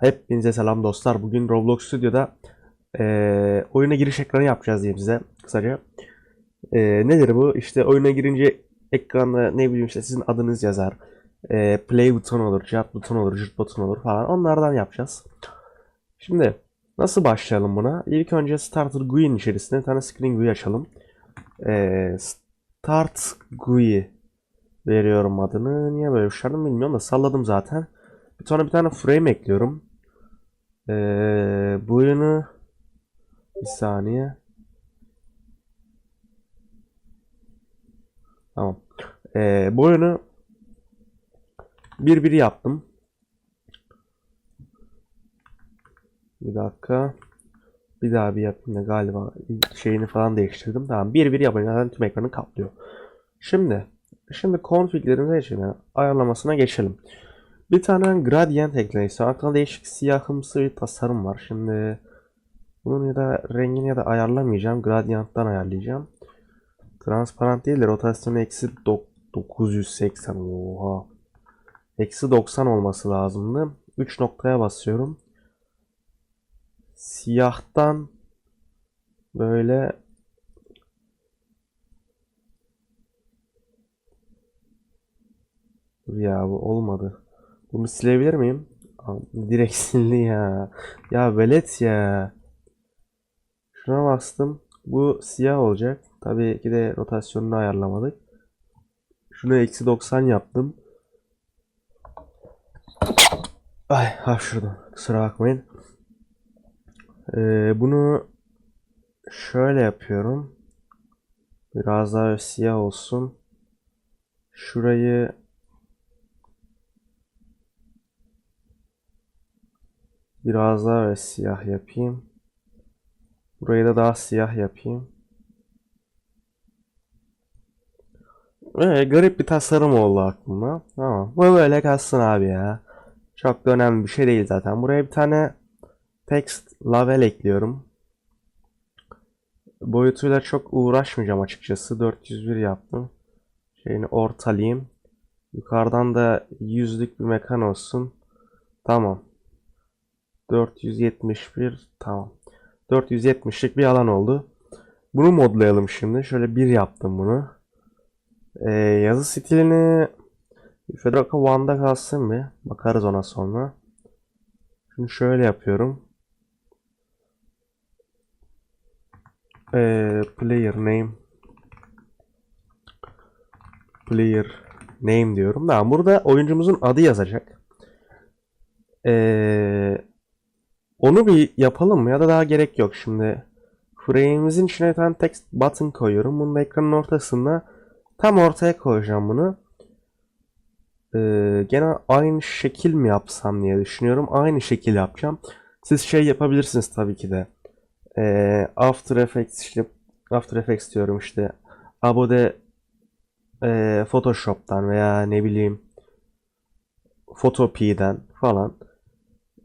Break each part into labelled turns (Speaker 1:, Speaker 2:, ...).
Speaker 1: Hepinize selam dostlar. Bugün Roblox Studio'da eee, oyuna giriş ekranı yapacağız diyeyim size kısaca. Eee, nedir bu? İşte oyuna girince ekranda ne bileyim işte sizin adınız yazar. Eee, play buton olur, chat buton olur, jut buton olur falan. Onlardan yapacağız. Şimdi nasıl başlayalım buna? İlk önce Starter GUI'nin içerisinde bir tane Screen GUI açalım. Eee, Start GUI veriyorum adını. Niye böyle bir şey bilmiyorum da salladım zaten. Bir tane bir tane frame ekliyorum. Ee, bu oyunu bir saniye. Tamam. Ee, bu oyunu bir bir yaptım. Bir dakika. Bir daha bir yapayım da galiba şeyini falan değiştirdim. Tamam. Bir bir yapınca zaten tüm ekranı kaplıyor. Şimdi şimdi config'lerimize geçelim. Ayarlamasına geçelim. Bir tane gradient ekleyici. Arkada değişik siyahımsı bir tasarım var. Şimdi bunun ya da rengini ya da ayarlamayacağım. Gradient'tan ayarlayacağım. Transparent değil de rotasyonu eksi dok- 980. Oha. Eksi 90 olması lazımdı. 3 noktaya basıyorum. Siyahtan böyle ya bu olmadı. Bunu silebilir miyim? Direkt sildi ya. Ya velet ya. Şuna bastım. Bu siyah olacak. Tabii ki de rotasyonunu ayarlamadık. Şunu eksi 90 yaptım. Ay hapşurdum. Kusura bakmayın. Ee, bunu şöyle yapıyorum. Biraz daha siyah olsun. Şurayı Biraz daha böyle siyah yapayım. Burayı da daha siyah yapayım. Böyle garip bir tasarım oldu aklıma. Tamam. Bu böyle kalsın abi ya. Çok da önemli bir şey değil zaten. Buraya bir tane text label ekliyorum. Boyutuyla çok uğraşmayacağım açıkçası. 401 yaptım. Şeyini ortalayayım. Yukarıdan da yüzlük bir mekan olsun. Tamam. 471 tamam. 470'lik bir alan oldu. Bunu modlayalım şimdi. Şöyle bir yaptım bunu. Ee, yazı stilini Fedorka One'da kalsın bir. Bakarız ona sonra. Şimdi şöyle yapıyorum. Ee, player name player name diyorum. Tamam burada oyuncumuzun adı yazacak. Ee, onu bir yapalım mı ya da daha gerek yok şimdi. Frame'imizin içine bir tane text button koyuyorum. Bunu da ekranın ortasında tam ortaya koyacağım bunu. Ee, gene aynı şekil mi yapsam diye düşünüyorum. Aynı şekil yapacağım. Siz şey yapabilirsiniz tabii ki de. Ee, After Effects işte After Effects diyorum işte. Abode e, Photoshop'tan veya ne bileyim Photopia'dan falan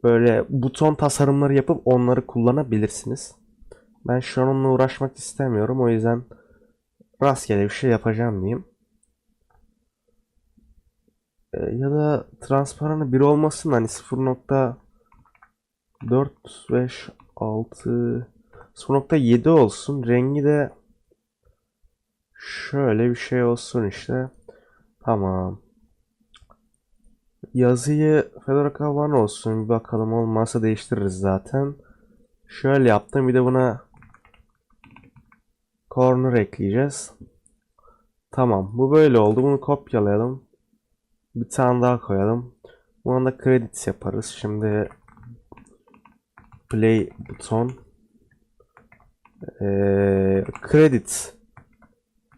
Speaker 1: böyle buton tasarımları yapıp onları kullanabilirsiniz. Ben şu an onunla uğraşmak istemiyorum. O yüzden rastgele bir şey yapacağım diyeyim. Ee, ya da transparanı bir olmasın hani 0.4 5 6 0.7 olsun. Rengi de şöyle bir şey olsun işte. Tamam. Yazıyı Fedora One olsun. Bir bakalım olmazsa değiştiririz zaten. Şöyle yaptım. Bir de buna corner ekleyeceğiz. Tamam. Bu böyle oldu. Bunu kopyalayalım. Bir tane daha koyalım. Buna da credits yaparız. Şimdi play buton ee, credits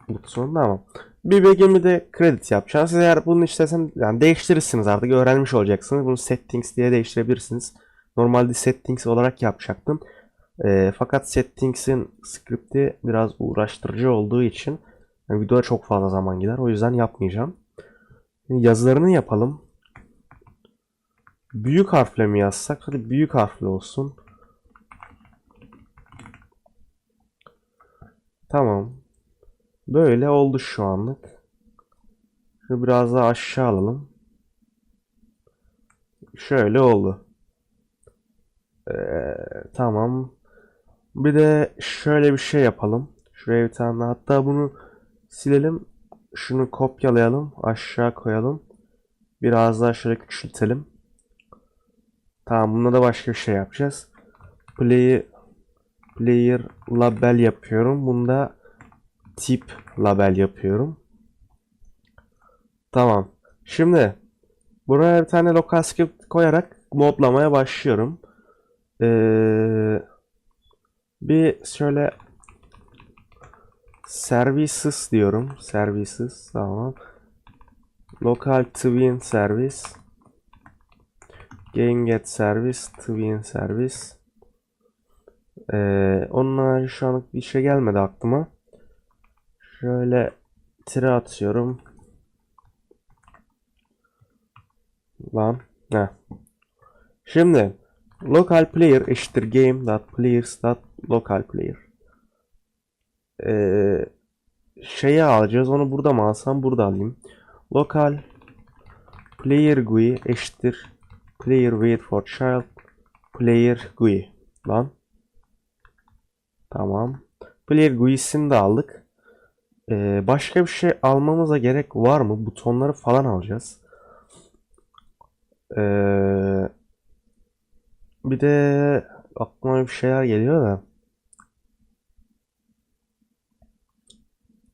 Speaker 1: buton tamam. Bir bölümü de credit yapacağız. Siz eğer bunu istesem yani değiştirirsiniz artık öğrenmiş olacaksınız. Bunu settings diye değiştirebilirsiniz. Normalde settings olarak yapacaktım. Ee, fakat settings'in script'i biraz uğraştırıcı olduğu için yani videoya çok fazla zaman gider. O yüzden yapmayacağım. Yazılarını yapalım. Büyük harfle mi yazsak? Hadi büyük harfle olsun. Tamam. Böyle oldu şu anlık. Şunu biraz daha aşağı alalım. Şöyle oldu. Ee, tamam. Bir de şöyle bir şey yapalım. Şuraya bir tane hatta bunu silelim. Şunu kopyalayalım. Aşağı koyalım. Biraz daha şöyle küçültelim. Tamam bunda da başka bir şey yapacağız. Play, player label yapıyorum. Bunda tip label yapıyorum. Tamam. Şimdi buraya bir tane lokal script koyarak modlamaya başlıyorum. Ee, bir şöyle services diyorum. Services tamam. Local twin service gain get service twin service ee, harici şu anlık bir şey gelmedi aklıma. Şöyle tire atıyorum. Lan. Heh. Şimdi local player eşittir game dot players dot local player. Ee, şeyi alacağız. Onu burada mı alsam burada alayım. Local player GUI eşittir player wait for child player GUI. Lan. Tamam. Player GUI'sini de aldık. Ee, başka bir şey almamıza gerek var mı? Butonları falan alacağız. Ee, bir de aklıma bir şeyler geliyor da.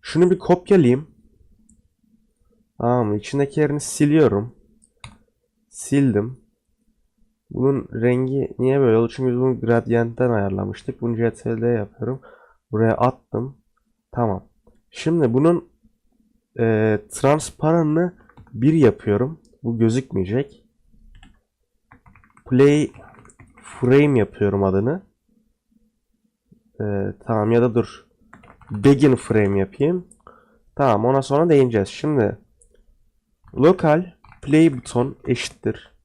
Speaker 1: Şunu bir kopyalayayım. Tamam, içindekilerini siliyorum. Sildim. Bunun rengi niye böyle oldu? Çünkü biz bunu gradientten ayarlamıştık. Bunu CTRL yapıyorum. Buraya attım. Tamam. Şimdi bunun e, transparanını 1 yapıyorum. Bu gözükmeyecek. Play frame yapıyorum adını. E, tamam ya da dur. Begin frame yapayım. Tamam ona sonra değineceğiz. Şimdi local play buton eşittir.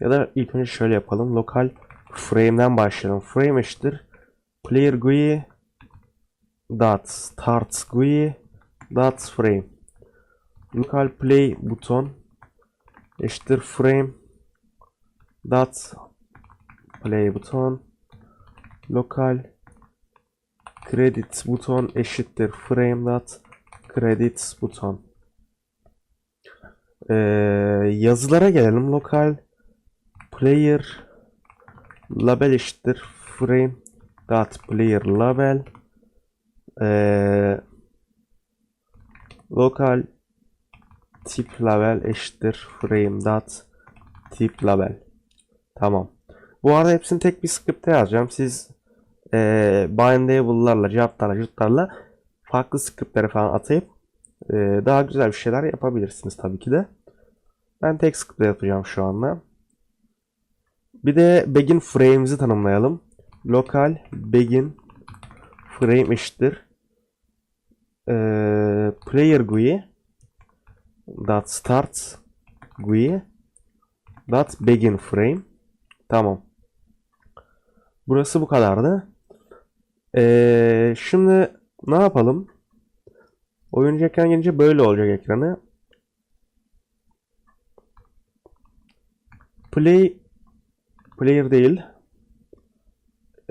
Speaker 1: Ya da ilk önce şöyle yapalım. Local frame'den başlayalım. Frame eşittir. Player GUI dot start GUI dot frame. Local play buton eşittir frame. Dot play buton local credit buton eşittir frame dot credits buton ee, yazılara gelelim. Local player label. Eşittir frame. Dot player label ee, local tip label eşittir frame dot tip label tamam bu arada hepsini tek bir script'e yazacağım siz ee, bindable'larla cevaplarla cütlerle farklı script'lere falan atayıp ee, daha güzel bir şeyler yapabilirsiniz tabii ki de ben tek script'te yapacağım şu anda bir de begin frame'imizi tanımlayalım. Local begin frame eşittir. Ee, player GUI dot start GUI dot begin frame. Tamam. Burası bu kadardı. Ee, şimdi ne yapalım? Oyuncu ekran gelince böyle olacak ekranı. Play Player değil.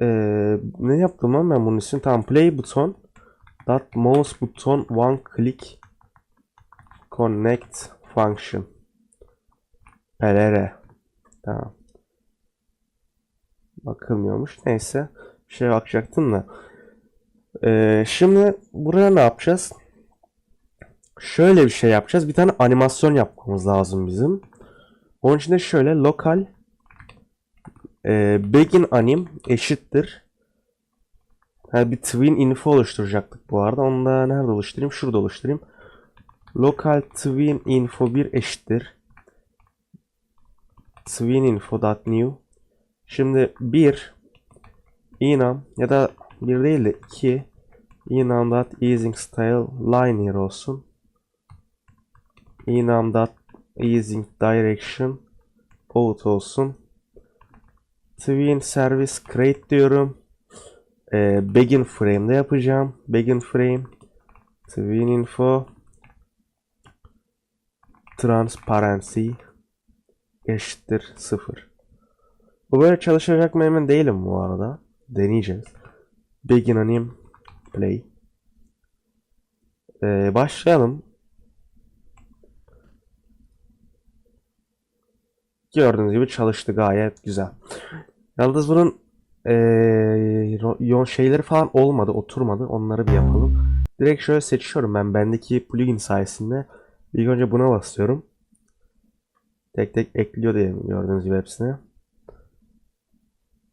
Speaker 1: Ee, ne yaptım ben bunun için? Tamam play buton dot mouse buton one click connect function. PLR tamam. Bakılmıyormuş. Neyse. Bir şey bakacaktım da. Ee, şimdi buraya ne yapacağız? Şöyle bir şey yapacağız. Bir tane animasyon yapmamız lazım bizim. Onun için de şöyle lokal e, begin anim eşittir. Yani bir twin info oluşturacaktık bu arada. Onu da nerede oluşturayım? Şurada oluşturayım. Local twin info 1 eşittir. Twin info dot new. Şimdi 1 enum ya da 1 değil de 2 enum dot easing style linear olsun. enum dot easing direction out olsun. Twin Service Create diyorum. Ee, begin Frame'de yapacağım. Begin Frame. Twin Info. Transparency eşittir 0. Bu böyle çalışacak mı emin değilim bu arada. Deneyeceğiz. Begin Anim Play. Ee, başlayalım. Gördüğünüz gibi çalıştı gayet güzel. Yalnız bunun ee, şeyleri falan olmadı, oturmadı. Onları bir yapalım. Direkt şöyle seçiyorum ben bendeki plugin sayesinde. İlk önce buna basıyorum. Tek tek ekliyor diye gördüğünüz gibi hepsini.